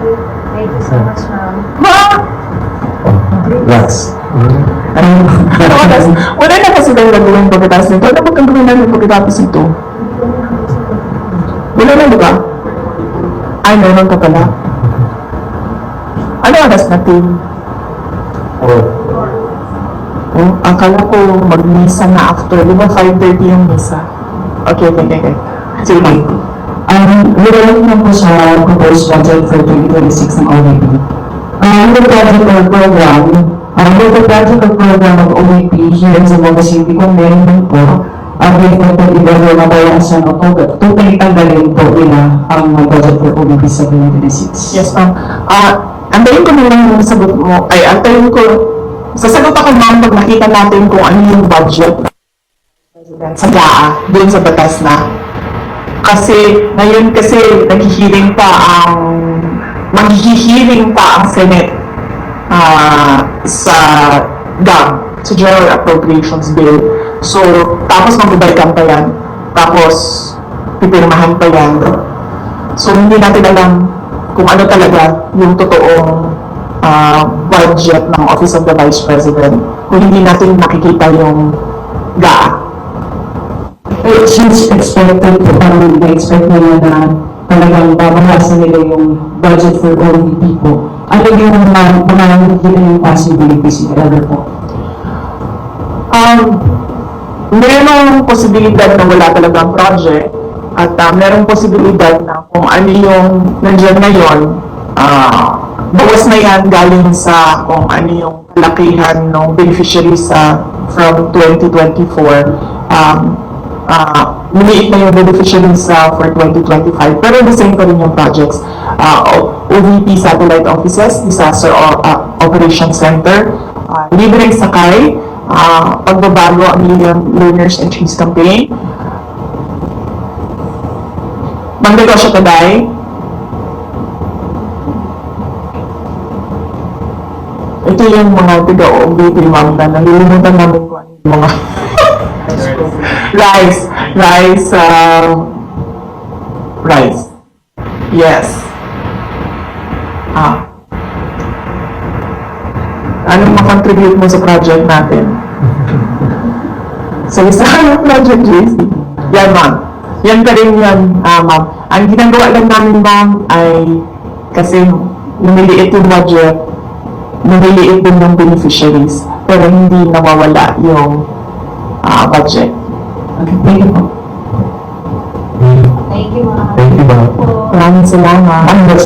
Thank you so much, ma'am. Ha? Last. Ano? Ano oras? Wala na kasi tayo gagawin pagkatapos nito. Ano ba gagawin namin pagkatapos nito? Wala na, di ba? Ay, meron ka pala. Ano oras natin? Or, Oh, akala ko mag-misa na after. Di ba 5.30 yung misa? Okay, okay, okay. okay. Sige, ma'am. Um, related na po sa proposed budget for 2026 ng OVP. Um, the project or program, um, with the project or program of OVP here in Zamboanga City, kung meron din po, ang uh, reflected level na bawasan o kung tanggalin po nila ang budget for OVP sa 2026. Yes, ma'am. Ah, antayin ko na lang yung sagot mo. Ay, antayin ko. Sasagot ako, ma'am, pag nakita natin kung ano yung budget sa GAA, doon sa batas na. Kasi, ngayon kasi, naghihiling pa ang, maghihiling pa ang Senate ah, sa GAB, sa General Appropriations Bill. So, tapos magbabalikan pa yan. Tapos, pipirmahan pa yan. So, hindi natin alam kung ano talaga yung totoong ah, budget ng Office of the Vice President kung hindi natin nakikita yung GAA. Eh, since expected po, parang na-expect nila na talagang babawasan nila yung budget for OVP po. Ano yung mga mga nakikita yung possibilities ever po? Um, merong posibilidad na wala talagang project at uh, merong posibilidad na kung ano yung nandiyan ngayon, ah, bawas na yan galing sa kung ano yung kalakihan ng beneficiaries sa from 2024. Um, ah, lumiit na yung beneficiaries sa for 2025 pero the same pa rin yung projects. Ah, O- OVP Satellite Offices, Disaster O- ah, Operations Center, uh, libreng sakay, ah, pagbabago ang Million Learners and Trees Campaign, Magnegosyo Taday, ito yung mga tiga-OVP ma'am na nalilimutan namin kung ano yung mga rice, rice, um, rice. Yes. Ah. Anong makontribute mo sa project natin? Sa isa ng project, JC? Yan, ma'am. Yan ka rin yan, ah, ma'am. Ang ginagawa lang namin, ma'am, ay kasi lumiliit yung budget, lumiliit din yung beneficiaries, pero hindi nawawala yung ah, budget. Okay, thank you po. Thank you, ma'am. Thank you, ma'am. Maraming salamat.